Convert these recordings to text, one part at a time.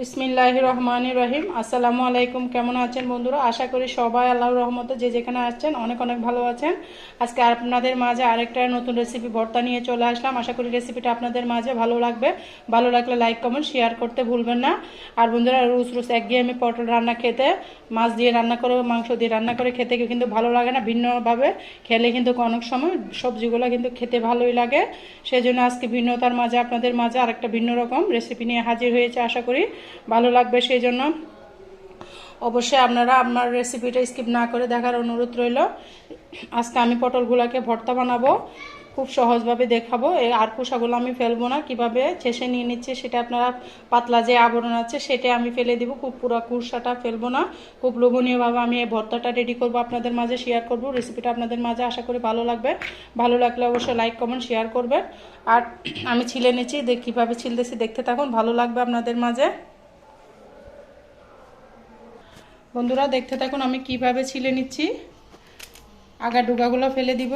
বিসমিল্লাহ রহমান রহিম। আসসালামু আলাইকুম। কেমন আছেন বন্ধুরা? আশা করি সবাই আল্লাহর রহমতে যে যেখানে আসছেন অনেক অনেক ভালো আছেন। আজকে আপনাদের মাঝে আরেকটা নতুন রেসিপি ভর্তা নিয়ে চলে আসলাম। আশা করি রেসিপিটা আপনাদের মাঝে ভালো লাগবে। ভালো লাগলে লাইক কমেন্ট শেয়ার করতে ভুলবেন না। আর বন্ধুরা, রুস রুস একঘেয়ে আমি পটল রান্না খেতে, মাছ দিয়ে রান্না করে মাংস দিয়ে রান্না করে খেতে কিন্তু ভালো লাগে না। ভিন্নভাবে খেলে কিন্তু অনেক সময় সবজিগুলো কিন্তু খেতে ভালোই লাগে। সেই জন্য আজকে ভিন্নতার মাঝে আপনাদের মাঝে আরেকটা ভিন্ন রকম রেসিপি নিয়ে হাজির হয়েছে, আশা করি। ভালো লাগবে সেই জন্য। অবশ্যই আপনারা আপনার রেসিপিটা স্কিপ না করে দেখার অনুরোধ রইল। আজকে আমি পটলগুলোকে ভর্তা বানাবো, খুব সহজভাবে দেখাবো। এই আর কুসাগুলো আমি ফেলব না, কীভাবে ছেসে নিয়ে নিচ্ছে সেটা আপনারা পাতলা যে আবরণ আছে সেটা আমি ফেলে দিব, খুব পুরো কুসাটা ফেলব না। খুব লোভনীয়ভাবে আমি এই ভর্তাটা রেডি করব আপনাদের মাঝে শেয়ার করব। রেসিপিটা আপনাদের মাঝে আশা করি ভালো লাগবে। ভালো লাগলে অবশ্যই লাইক কমেন্ট শেয়ার করবেন। আর আমি ছিলে নিচ্ছি কীভাবে ছিলতেছি দেখতে থাকুন, ভালো লাগবে আপনাদের মাঝে। বন্ধুরা দেখতে থাকুন, আমি কীভাবে ছিলে নিচ্ছি। আগা ডুগাগুলো ফেলে দিব।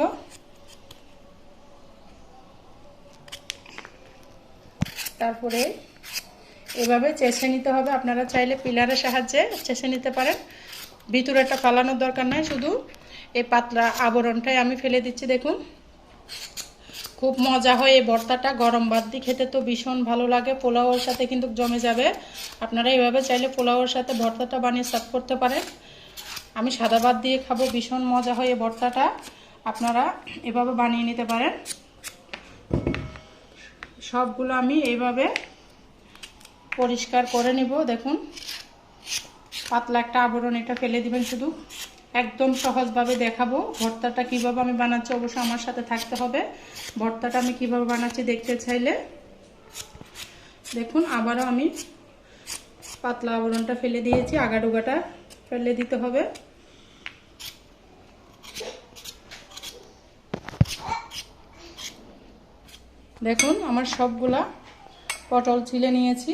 তারপরে এভাবে চেষে নিতে হবে। আপনারা চাইলে পিলারের সাহায্যে চেষে নিতে পারেন। ভিতরে একটা ফালানোর দরকার নাই, শুধু এই পাতলা আবরণটাই আমি ফেলে দিচ্ছি, দেখুন। খুব মজা হয় এই ভর্তাটা। গরম ভাত দিয়ে খেতে তো ভীষণ ভালো লাগে। পোলাওয়ের সাথে কিন্তু জমে যাবে। আপনারা এভাবে চাইলে পোলাওয়ের সাথে ভর্তাটা বানিয়ে সার্ভ করতে পারেন। আমি সাদা ভাত দিয়ে খাব, ভীষণ মজা হয় এই ভর্তাটা। আপনারা এভাবে বানিয়ে নিতে পারেন। সবগুলো আমি এইভাবে পরিষ্কার করে নিব। দেখুন, পাতলা একটা আবরণ এটা ফেলে দিবেন শুধু। একদম সহজভাবে দেখাবো। ভর্তাটা কীভাবে আমি বানাচ্ছি অবশ্য আমার সাথে থাকতে হবে। ভর্তাটা আমি কীভাবে বানাচ্ছি দেখতে চাইলে। দেখুন, আবারও আমি পাতলা আবরণটা ফেলে দিয়েছি আগাডুগাটা ফেলে দিতে হবে। দেখুন, আমার সবগুলা পটল ছিলে নিয়েছি।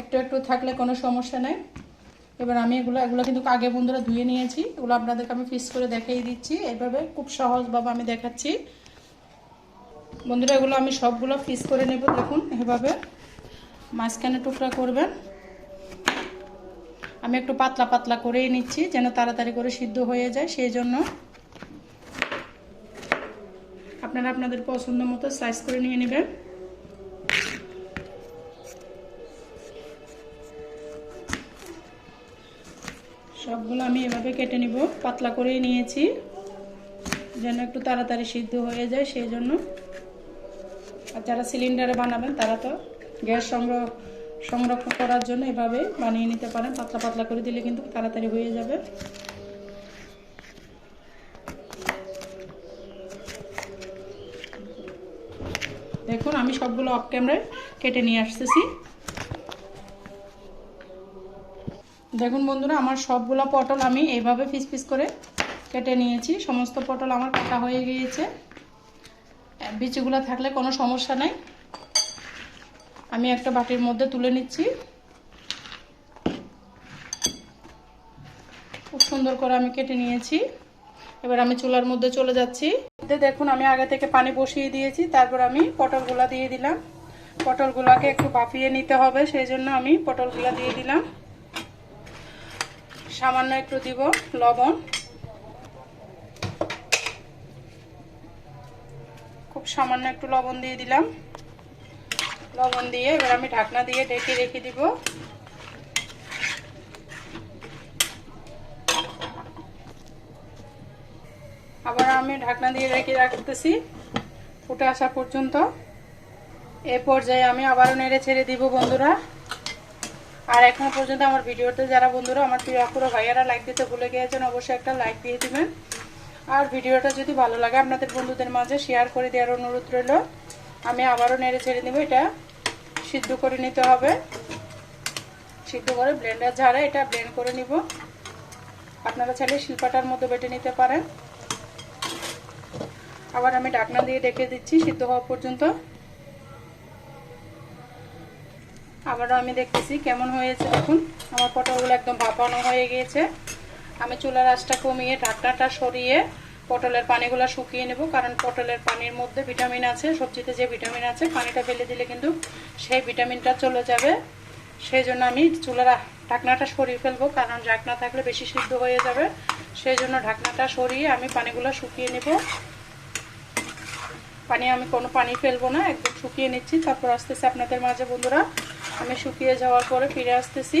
একটু একটু থাকলে কোনো সমস্যা নেই। এবার আমি এগুলো এগুলো কিন্তু আগে বন্ধুরা ধুয়ে নিয়েছি। এগুলো আপনাদেরকে আমি ফিস করে দেখিয়ে দিচ্ছি। এইভাবে খুব সহজভাবে আমি দেখাচ্ছি। বন্ধুরা, এগুলো আমি সবগুলো ফিস করে নেব, দেখুন এভাবে। মাঝখানে টুকরা করবেন। আমি একটু পাতলা পাতলা করেই নিচ্ছি, যেন তাড়াতাড়ি করে সিদ্ধ হয়ে যায়, সেই জন্য। আপনারা আপনাদের পছন্দ মতো সাইজ করে নিয়ে নেবেন। সবগুলো আমি এভাবে কেটে নিব, পাতলা করেই নিয়েছি, যেন একটু তাড়াতাড়ি সিদ্ধ হয়ে যায় সেই জন্য আর যারা সিলিন্ডারে বানাবেন তারা তো গ্যাস সংগ্রহ, সংরক্ষণ করার জন্য এভাবে বানিয়ে নিতে পারেন, পাতলা পাতলা করে দিলে কিন্তু তাড়াতাড়ি হয়ে যাবে। দেখুন, আমি সবগুলো অফ ক্যামেরায় কেটে নিয়ে আসতেছি। দেখুন বন্ধুরা, আমার সবগুলো পটল আমি এইভাবে পিস পিস করে কেটে নিয়েছি। সমস্ত পটল আমার কাটা হয়ে গিয়েছে। বিচিগুলো থাকলে কোনো সমস্যা নেই। আমি একটা বাটির মধ্যে তুলে নিচ্ছি। খুব সুন্দর করে আমি কেটে নিয়েছি। এবার আমি চুলার মধ্যে চলে যাচ্ছি। দেখুন, আমি আগে থেকে পানি বসিয়ে দিয়েছি, তারপর আমি পটলগুলা দিয়ে দিলাম। পটলগুলাকে একটু বাফিয়ে নিতে হবে, সেই জন্য আমি পটলগুলা দিয়ে দিলাম। সামান্য একটু দিব লবণ। খুব সামান্য একটু লবণ দিয়ে দিলাম। লবণ দিয়ে এবার আমি ঢাকনা দিয়ে ঢেকে রেখে দিব। আবার আমি ঢাকনা দিয়ে রেখে রাখতেছি ফুটে আসা পর্যন্ত। এ পর্যায়ে আমি আবারও নেড়ে ছেড়ে দিব বন্ধুরা। আর এখনও পর্যন্ত আমার ভিডিওতে যারা বন্ধুরা আমার প্রিয় আপুরো, ভাইয়ারা লাইক দিতে ভুলে গিয়েছেন, অবশ্যই একটা লাইক দিয়ে দিবেন। আর ভিডিওটা যদি ভালো লাগে আপনাদের বন্ধুদের মাঝে শেয়ার করে দেওয়ার অনুরোধ রইল। আমি আবারও নেড়ে ছেড়ে দেবো এটা সিদ্ধ করে নিতে হবে। সিদ্ধ করে ব্লেন্ডার ঝাড়ে এটা ব্লেন্ড করে নিব। আপনারা চাইলে শিল্পাটার মধ্যে বেটে নিতে পারেন। আবার আমি ঢাকনা দিয়ে ডেকে দিচ্ছি, সিদ্ধ হওয়া পর্যন্ত। আবারও আমি দেখতেছি, কেমন হয়েছে দেখুন। আমার পটলগুলো একদম ভাপানো হয়ে গিয়েছে। আমি চুলার আঁচটা কমিয়ে ঢাকনাটা সরিয়ে পটলের পানিগুলো শুকিয়ে নেব, কারণ পটলের পানির মধ্যে ভিটামিন আছে, সবজিতে যে ভিটামিন আছে, পানিটা ফেলে দিলে কিন্তু সেই ভিটামিনটা চলে যাবে। সেই জন্য আমি চুলার ঢাকনাটা সরিয়ে ফেলব, কারণ ঢাকনা থাকলে বেশি সিদ্ধ হয়ে যাবে। সেই জন্য ঢাকনাটা সরিয়ে আমি পানিগুলো শুকিয়ে নেব। পানি আমি কোনো পানি ফেলব না, একদম শুকিয়ে নিচ্ছি। তারপর আসতেছি আপনাদের মাঝে বন্ধুরা আমি শুকিয়ে যাওয়ার পরে ফিরে আসতেছি।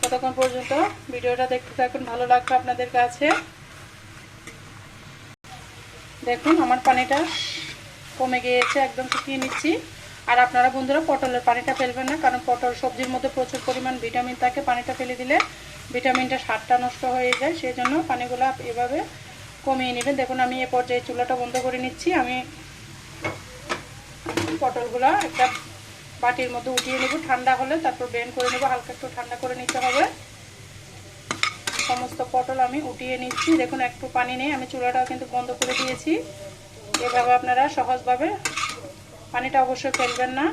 ততক্ষণ পর্যন্ত ভিডিওটা দেখতে থাকুন, ভালো লাগবে আপনাদের কাছে। দেখুন, আমার পানিটা কমে গিয়েছে, একদম শুকিয়ে নিচ্ছি। আর আপনারা বন্ধুরা, পটলের পানিটা ফেলবেন না, কারণ পটল সবজির মধ্যে প্রচুর পরিমাণ ভিটামিন থাকে। পানিটা ফেলে দিলে ভিটামিনটা স্বাদটা নষ্ট হয়ে যায় সেই জন্য পানিগুলো এভাবে কমিয়ে নেবেন। দেখুন, আমি এ পর্যায়ে চুলাটা বন্ধ করে নিচ্ছি। আমি পটলগুলো একটা বাটির মধ্যে উঠিয়ে নেব, ঠান্ডা হলে তারপর বেন করে নেব, হালকা একটু ঠান্ডা করে নিতে হবে। সমস্ত পটল আমি উঠিয়ে নিচ্ছি। দেখুন একটু পানি নেই, আমি চুলাটাও কিন্তু বন্ধ করে দিয়েছি। এভাবে আপনারা সহজভাবে পানিটা অবশ্যই ফেলবেন না।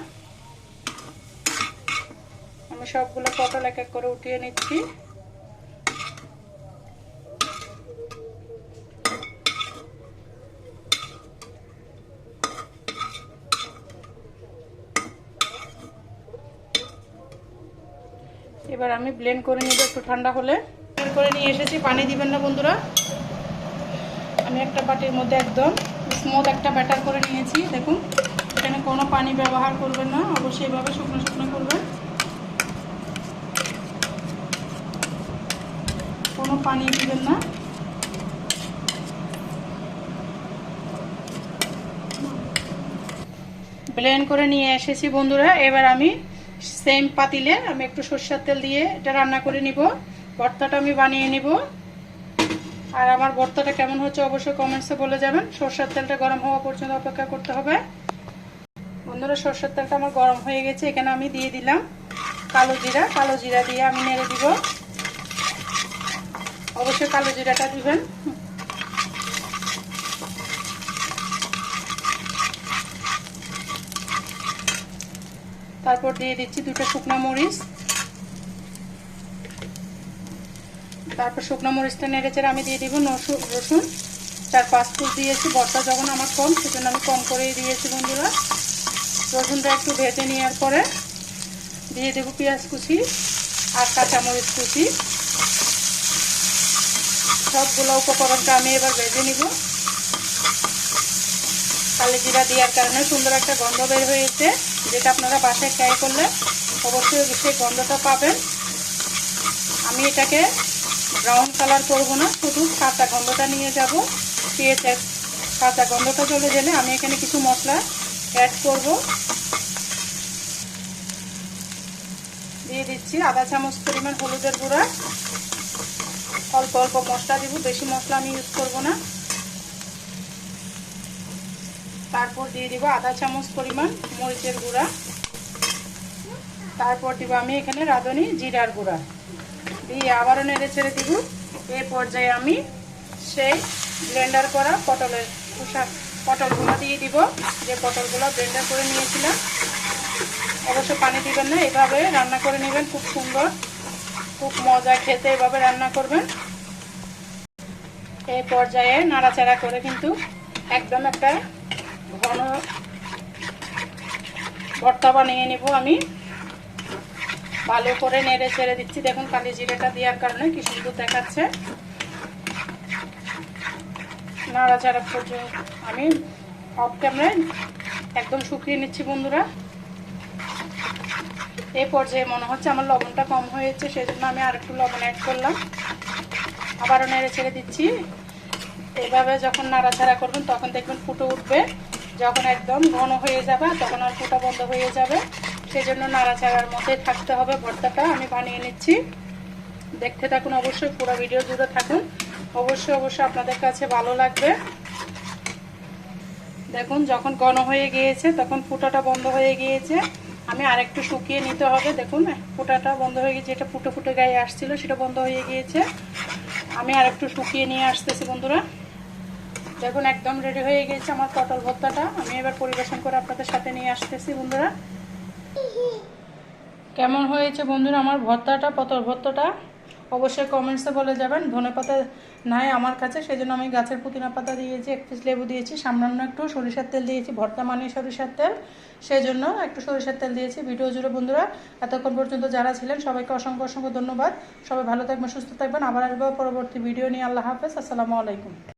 আমি সবগুলো পটল এক এক করে উঠিয়ে নিচ্ছি। এবার আমি ব্লেন্ড করে নিব একটু ঠান্ডা হলে। ব্লেন্ড করে নিয়ে এসেছি, পানি দিবেন না বন্ধুরা। আমি একটা বাটির মধ্যে একদম স্মুথ একটা ব্যাটার করে নিয়েছি, দেখুন। এখানে কোনো পানি ব্যবহার করবেন না, অবশ্যই এভাবে শুকনো শুকনো করবেন। কোনো পানি দিবেন না। ব্লেন্ড করে নিয়ে এসেছি বন্ধুরা, এবার আমি সেম পাতিলে আমি একটু সর্ষের তেল দিয়ে এটা রান্না করে নিব। ভর্তাটা আমি বানিয়ে নিব। আর আমার ভর্তাটা কেমন হচ্ছে অবশ্যই কমেন্টসে বলে যাবেন। সর্ষের তেলটা গরম হওয়া পর্যন্ত অপেক্ষা করতে হবে। বন্ধুরা, সর্ষের তেলটা আমার গরম হয়ে গেছে, এখানে আমি দিয়ে দিলাম কালো জিরা। কালো জিরা দিয়ে আমি নেড়ে দিব। অবশ্যই কালো জিরাটা দিবেন। তারপর দিয়ে দিচ্ছি দুটো শুকনো মরিচ। তারপর শুকনো মরিচটা নেড়েচেড়ে আমি দিয়ে দিব রসুন। চার পাঁচ ফুট দিয়েছি বর্তা যখন আমার কম, সেজন্য আমি কম করেই দিয়েছি বন্ধুরা। রসুনটা একটু ভেজে নেওয়ার পরে দিয়ে দেবো পেঁয়াজ কুচি আর কাঁচামরিচ কুচি। সবগুলো উপকরণটা আমি এবার ভেজে নিব। কালি জিরা দেওয়ার কারণে সুন্দর একটা গন্ধ বের হয়েছে, যেটা আপনারা বাসায় ট্রাই করলে অবশ্যই সেই গন্ধটা পাবেন। আমি এটাকে ব্রাউন কালার করব না, শুধু কাঁচা গন্ধটা নিয়ে যাব। পেঁয়াজের কাঁচা গন্ধটা চলে গেলে আমি এখানে কিছু মশলা অ্যাড করব। দিয়ে দিচ্ছি আধা চামচ পরিমাণ হলুদের গুঁড়া। অল্প অল্প মশলা দিব, বেশি মশলা আমি ইউজ করব না। তারপর দিয়ে দিব আধা চামচ পরিমাণ মরিচের গুঁড়া। তারপর দিব আমি এখানে রাঁধুনি জিরার গুঁড়া। দিয়ে আবারও নেড়ে ছেড়ে দিব। এই পর্যায়ে আমি সেই ব্লেন্ডার করা পটলের পোশাক পটলগুলো দিয়ে দিব। যে পটলগুলো ব্লেন্ডার করে নিয়েছিলাম। অবশ্য পানি দিবেন না, এভাবে রান্না করে নেবেন, খুব সুন্দর, খুব মজা খেতে এভাবে রান্না করবেন। এই পর্যায়ে নাড়াচাড়া করে কিন্তু একদম একটা ঘন ভর্তা বানিয়ে নিব আমি। ভালো করে নেড়ে ছেড়ে দিচ্ছি। দেখুন, কালি জিরেটা দেওয়ার কারণে কি সুন্দর দেখাচ্ছে। নাড়াচাড়া পর্যন্ত আমি অফ ক্যামেরায় একদম শুকিয়ে নিচ্ছি, বন্ধুরা। এই পর্যায়ে মনে হচ্ছে আমার লবণটা কম হয়েছে, সেজন্য আমি আর একটু লবণ অ্যাড করলাম। আবারও নেড়ে ছেড়ে দিচ্ছি। এভাবে যখন নাড়াচাড়া করবেন, তখন দেখবেন ফুটে উঠবে। যখন একদম ঘন হয়ে যাবে, তখন আর ফুটা বন্ধ হয়ে যাবে। সেই জন্য নাড়াচাড়ার মধ্যে থাকতে হবে ভর্তাটা। আমি বানিয়ে নিচ্ছি। দেখতে থাকুন অবশ্যই, পুরো ভিডিও জুড়ে থাকুন। অবশ্যই অবশ্যই আপনাদের কাছে ভালো লাগবে। দেখুন, যখন ঘন হয়ে গিয়েছে, তখন ফুটাটা বন্ধ হয়ে গিয়েছে। আমি আরেকটু শুকিয়ে নিতে হবে। দেখুন, ফুটাটা বন্ধ হয়ে গিয়েছে। এটা ফুটে ফুটে গায়ে আসছিল, সেটা বন্ধ হয়ে গিয়েছে। আমি আরেকটু শুকিয়ে নিয়ে আসতেছি, বন্ধুরা। দেখুন একদম রেডি হয়ে গেছে আমার পটল ভর্তাটা, আমি এবার পরিবেশন করে আপনাদের সাথে নিয়ে আসতেছি বন্ধুরা। কেমন হয়েছে বন্ধুরা আমার ভর্তাটা, পটল ভর্তাটা? অবশ্যই কমেন্টসে বলে যাবেন। ধনে পাতা নাই আমার কাছে সেই জন্য আমি গাছের পুদিনা পাতা দিয়েছি, এক পিস লেবু দিয়েছি, সামান্য একটু সরিষার তেল দিয়েছি, ভর্তা মানে সরিষার তেল। সেই জন্য একটু সরিষার তেল দিয়েছি। ভিডিও জুড়ে বন্ধুরা, এতক্ষণ পর্যন্ত যারা ছিলেন, সবাইকে অসংখ্য অসংখ্য ধন্যবাদ। সবাই ভালো থাকবেন, সুস্থ থাকবেন। আবার আসব পরবর্তী ভিডিও নিয়ে। আল্লাহ হাফেজ, আসসালামু আলাইকুম।